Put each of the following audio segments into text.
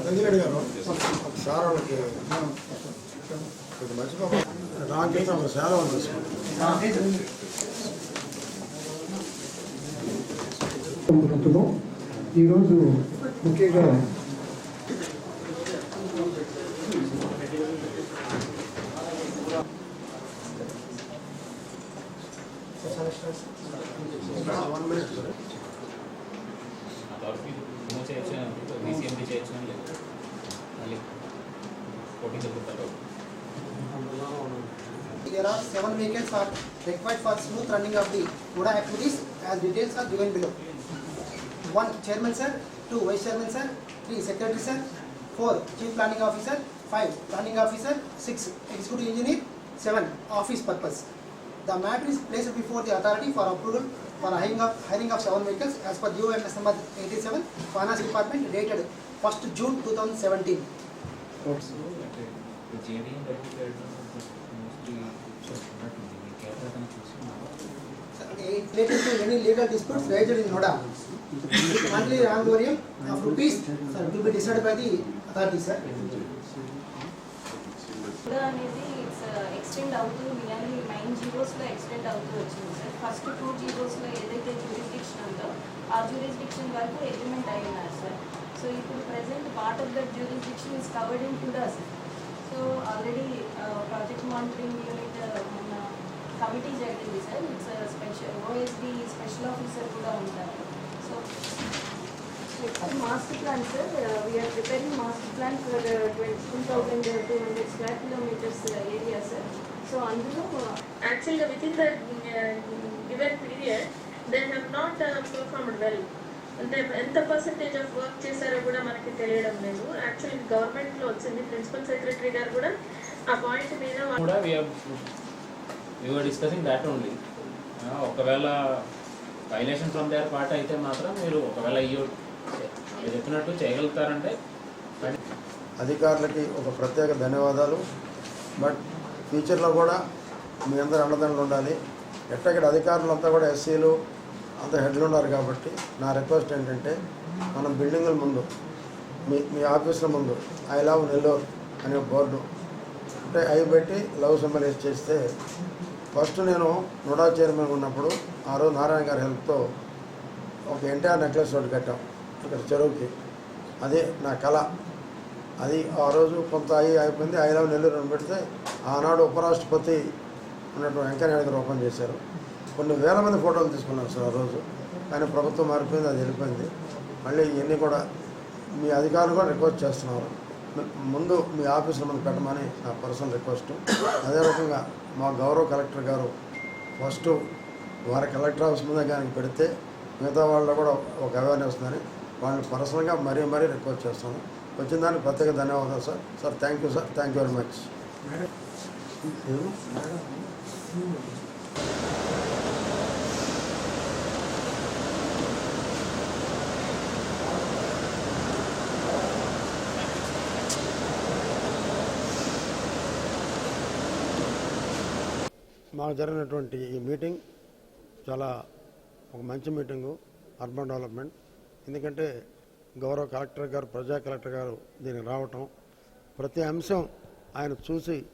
వెంకరెడ్డి గారు సార్ వాళ్ళకి కొంచెం మర్చిపోక రామకృష్ణ ఒక సేవ ఉంది ప్రభుత్వం ఈరోజు ముఖ్యంగా There are seven vehicles are required for smooth running of the Oda activities as details are given below. One chairman sir, two vice chairman sir, three secretary sir, four chief planning officer, five planning officer, six executive engineer, seven office purpose. The matter is placed before the authority for approval for hiring of, hiring of seven vehicles as per UMS number 87, Finance Department, dated 1st June 2017. JDM గట్టి పెట్టడం mostly చూస్తున్నట్టుంది మీకు ఏదైనా చూస్తున్నారా any legal disputes raised in NUDA monthly honorarium of rupees sir will be decided by the authority sir అనేది it's extend అవుతూ nearly nine జీరోస్లో extend అవుతూ వచ్చింది సార్ ఫస్ట్ టూ జీరోస్లో ఏదైతే జ్యూరిస్డిక్షన్ ఉందో ఆ జ్యూరిస్డిక్షన్ వరకు అగ్రిమెంట్ అయ్యున్నారు సార్ సో ఇప్పుడు present part of that jurisdiction is covered in TUDA sir special OSD special officer కూడా ఉంటారు so master plan sir we're preparing master plan for two thousand two hundred square kilometers area sir so అందులో యాక్చువల్గా with in the given period they have not performed well అంటే ఎంత percentage of work చేశారో కూడా మనకి తెలియడం లేదు actually గవర్నమెంట్లో వచ్చింది ప్రిన్సిపల్ సెక్రటరీ గారు కూడా ఆ పాయింట్ మీద వా- you are discussing that only ఒకవేళ వైలేషన్ ఫ్రమ్ దేర్ పార్ట్ అయితే మాత్రం మీరు ఒకవేళ అయ్యో మీరు చెప్పినట్టు చేయగలుగుతారంటే అధికారులకి ఒక ప్రత్యేక ధన్యవాదాలు. బట్ ఫ్యూచర్లో కూడా మీ అందరు అండదండలు ఉండాలి. ఎట్టక్కడ అధికారులంతా కూడా ఎస్సీలు అంత హెడ్లు ఉన్నారు కాబట్టి నా రిక్వెస్ట్ ఏంటంటే మనం బిల్డింగుల ముందు మీ మీ ఆఫీసుల ముందు ఐ లవ్ నెల్లూరు అనే బోర్డు అంటే అవి పెట్టి లవ్ సింబల్ వేసి చేస్తే ఫస్ట్ నేను నోడా చైర్మన్ ఉన్నప్పుడు ఆ రోజు నారాయణ గారి హెల్ప్తో ఒక ఎన్టీఆర్ నెక్లెస్ ఒకటి కట్టాం ఇక్కడ చెరువుకి. అదే నా కళ. అది ఆ రోజు కొంత అయి అయిపోయింది. ఐదవ నెల్లూరు పెడితే ఆనాడు ఉపరాష్ట్రపతి ఉన్నట్టు వెంకయ్యనాయుడు గారు ఓపెన్ చేశారు. కొన్ని వేల మంది ఫోటోలు తీసుకున్నారు సార్ ఆ రోజు. కానీ ప్రభుత్వం మారిపోయింది అది వెళ్ళిపోయింది. మళ్ళీ ఇవన్నీ కూడా మీ అధికారులు కూడా రిక్వెస్ట్ చేస్తున్నారు. ముందు మీ ఆఫీసులో మనం పెట్టమని నా పర్సనల్ రిక్వెస్ట్. అదే రకంగా మా గౌరవ కలెక్టర్ గారు ఫస్ట్ వారి కలెక్టర్ ఆఫీస్ ముందే కానీ పెడితే మిగతా వాళ్ళు కూడా ఒక అవేర్నెస్ ఉందని వాళ్ళని పర్సనల్గా మరీ మరీ రిక్వెస్ట్ చేస్తాను. వచ్చిన దానికి ప్రత్యేక ధన్యవాదాలు sir. Sir thank you sir thank you very much మాకు జరిగినటువంటి ఈ మీటింగ్ చాలా ఒక మంచి మీటింగు అర్బన్ డెవలప్మెంట్. ఎందుకంటే గౌరవ కలెక్టర్ గారు ప్రజా కలెక్టర్ గారు దీనికి రావటం ప్రతి అంశం ఆయన చూసి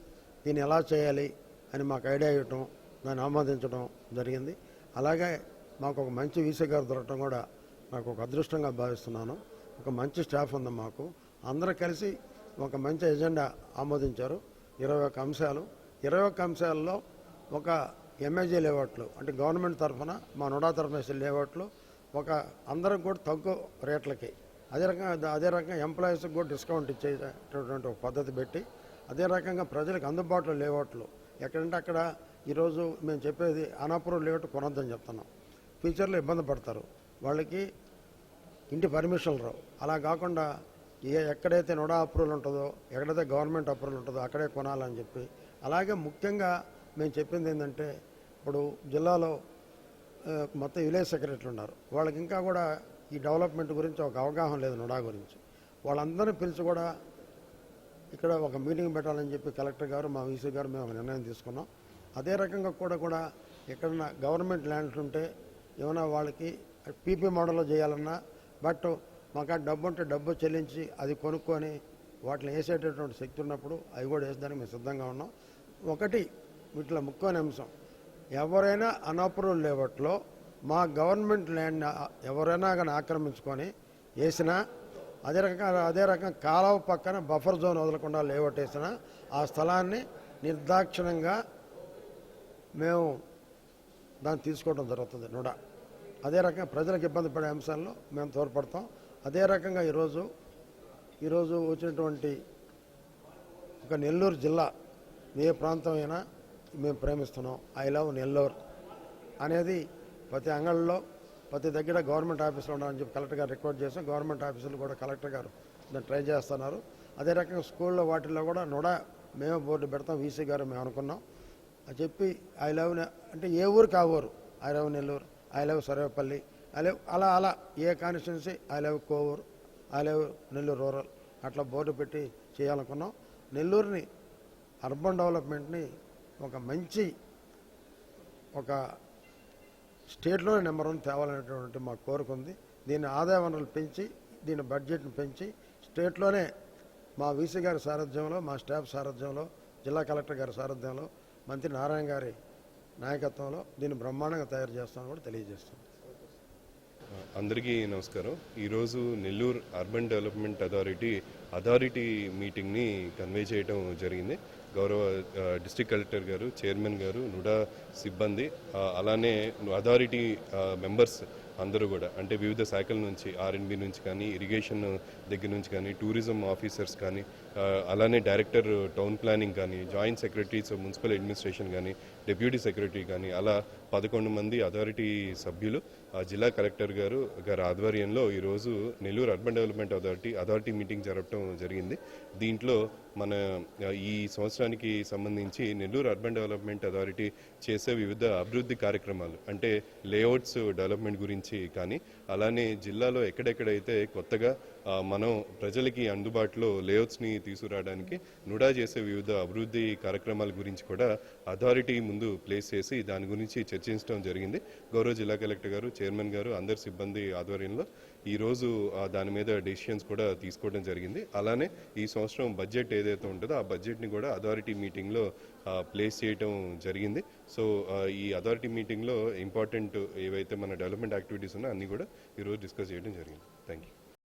దీన్ని ఎలా చేయాలి అని మాకు ఐడియా ఇవ్వటం దాన్ని ఆమోదించడం జరిగింది. అలాగే మాకు ఒక మంచి వీసీ గారు దొరకటం కూడా నాకు ఒక అదృష్టంగా భావిస్తున్నాను. ఒక మంచి స్టాఫ్ ఉంది మాకు. అందరూ కలిసి ఒక మంచి ఎజెండా ఆమోదించారు. ఇరవై ఒక్క అంశాలు. ఇరవై ఒక్క అంశాల్లో ఒక ఎంఏజీ లేఅవుట్లు అంటే గవర్నమెంట్ తరఫున మా నుడా తరఫున వేసే లేఅవుట్లు ఒక అందరం కూడా తక్కువ రేట్లకి. అదే రకంగా అదే రకంగా ఎంప్లాయీస్కి కూడా డిస్కౌంట్ ఇచ్చేటటువంటి ఒక పద్ధతి పెట్టి అదే రకంగా ప్రజలకు అందుబాటులో లేఅవుట్లు ఎక్కడంటే అక్కడ ఈరోజు మేము చెప్పేది అనాపురం లేఅవుట్ కొనొద్దని చెప్తున్నాం. ఫ్యూచర్లో ఇబ్బంది పడతారు. వాళ్ళకి ఇంటి పర్మిషన్లు రావు. అలా కాకుండా ఏ ఎక్కడైతే నోడా అప్రూవల్ ఉంటుందో ఎక్కడైతే గవర్నమెంట్ అప్రూవల్ ఉంటుందో అక్కడే కొనాలని చెప్పి అలాగే ముఖ్యంగా మేము చెప్పింది ఏంటంటే ఇప్పుడు జిల్లాలో మొత్తం విలేజ్ సెక్రటరీలు ఉన్నారు. వాళ్ళకి ఇంకా కూడా ఈ డెవలప్మెంట్ గురించి ఒక అవగాహన లేదు నోడా గురించి. వాళ్ళందరినీ పిలిచి కూడా ఇక్కడ ఒక మీటింగ్ పెట్టాలని చెప్పి కలెక్టర్ గారు మా వీసీ గారు మేము ఒక నిర్ణయం తీసుకున్నాం. అదే రకంగా కూడా కూడా ఎక్కడన్నా గవర్నమెంట్ ల్యాండ్స్ ఉంటే ఏమైనా వాళ్ళకి పీపీ మోడల్లో చేయాలన్నా బట్ మాకు ఆ డబ్బు ఉంటే డబ్బు చెల్లించి అది కొనుక్కొని వాటిని వేసేటటువంటి శక్తి ఉన్నప్పుడు అవి కూడా వేసేదానికి మేము సిద్ధంగా ఉన్నాం. ఒకటి వీటిలో ముఖ్యమైన అంశం. ఎవరైనా అనప్రూవల్ లేవట్లో మా గవర్నమెంట్ ల్యాండ్ ఎవరైనా కానీ ఆక్రమించుకొని వేసినా అదే రకంగా అదే రకంగా కాలువ పక్కన బఫర్ జోన్ వదలకుండా లేఅవుట్ వేసినా ఆ స్థలాన్ని నిర్దాక్షిణంగా మేము దాన్ని తీసుకోవడం జరుగుతుంది నుడ. అదే రకంగా ప్రజలకు ఇబ్బంది పడే అంశాల్లో మేము తోడ్పడతాం. అదే రకంగా ఈరోజు ఈరోజు వచ్చినటువంటి ఒక నెల్లూరు జిల్లా ఏ ప్రాంతం అయినా మేము ప్రేమిస్తున్నాం. ఐ లవ్ నెల్లూరు అనేది ప్రతి అంగళ్ళలో ప్రతి దగ్గర గవర్నమెంట్ ఆఫీసులో ఉండాలని చెప్పి కలెక్టర్ గారు రిక్వెస్ట్ చేసాం గవర్నమెంట్ ఆఫీసులు కూడా కలెక్టర్ గారు దాన్ని ట్రై చేస్తున్నారు. అదే రకంగా స్కూల్లో వాటిల్లో కూడా నుడ మేమే బోర్డు పెడతాం. వీసీ గారు మేము అనుకున్నాం. అని చెప్పి ఐ లవ్ అంటే ఏ ఊరు ఆ ఊరు? I love Nellore I love Sarvepalli I love అలా అలా ఏ constituency I love Kovur I love Nellore rural అట్లా బోర్డు పెట్టి చేయాలనుకున్నాం. నెల్లూరుని అర్బన్ డెవలప్మెంట్ని ఒక మంచి ఒక స్టేట్లో నెంబర్ వన్ తేవాలనేటువంటి మా కోరిక ఉంది. దీని ఆదాయ వనరులు పెంచి దీని బడ్జెట్ను పెంచి స్టేట్లోనే మా వీసీ గారి సారథ్యంలో మా స్టాఫ్ సారథ్యంలో జిల్లా కలెక్టర్ గారి సారథ్యంలో మంత్రి నారాయణ గారి నాయకత్వంలో దీన్ని బ్రహ్మాండంగా తయారు చేస్తామని కూడా తెలియజేస్తుంది అందరికీ నమస్కారం. ఈరోజు Nellore urban development authority authority మీటింగ్ని convey చేయడం జరిగింది. గౌరవ డిస్టిక్ డిస్ట్రిక్ట్ కలెక్టర్ గారు చైర్మన్ గారు నుడా సిబ్బంది అలానే అథారిటీ మెంబర్స్ అందరూ కూడా అంటే వివిధ శాఖల నుంచి ఆర్ఎన్బి నుంచి కానీ ఇరిగేషన్ దగ్గర నుంచి కానీ టూరిజం ఆఫీసర్స్ కానీ అలానే డైరెక్టర్ టౌన్ ప్లానింగ్ కానీ జాయింట్ సెక్రటరీస్ మున్సిపల్ అడ్మినిస్ట్రేషన్ కానీ డెప్యూటీ సెక్రటరీ కానీ అలా పదకొండు మంది అథారిటీ సభ్యులు ఆ జిల్లా కలెక్టర్ గారు గారి ఆధ్వర్యంలో ఈరోజు Nellore urban development authority authority meeting జరపడం జరిగింది. దీంట్లో మన ఈ సంవత్సరానికి సంబంధించి నెల్లూరు అర్బన్ డెవలప్మెంట్ అథారిటీ చేసే వివిధ అభివృద్ధి కార్యక్రమాలు అంటే లేఅవుట్స్ డెవలప్మెంట్ గురించి కానీ అలానే జిల్లాలో ఎక్కడెక్కడైతే కొత్తగా మనం ప్రజలకి అందుబాటులో లేఅవుట్స్ని తీసుకురావడానికి నుడా చేసే వివిధ అభివృద్ధి కార్యక్రమాల గురించి కూడా అథారిటీ ముందు ప్లేస్ చేసి దాని గురించి చర్చించడం జరిగింది. గౌరవ జిల్లా కలెక్టర్ గారు చైర్మన్ గారు అందరి సిబ్బంది ఆధ్వర్యంలో ఈరోజు దాని మీద డెసిషన్స్ కూడా తీసుకోవడం జరిగింది. అలానే ఈ సంవత్సరం బడ్జెట్ ఏదైతే ఉంటుందో ఆ బడ్జెట్ని కూడా అథారిటీ మీటింగ్లో ప్లేస్ చేయటం జరిగింది. సో ఈ అథారిటీ మీటింగ్లో ఇంపార్టెంట్ ఏవైతే మన డెవలప్మెంట్ యాక్టివిటీస్ ఉన్నాయో అన్నీ కూడా ఈరోజు డిస్కస్ చేయడం జరిగింది. Thank you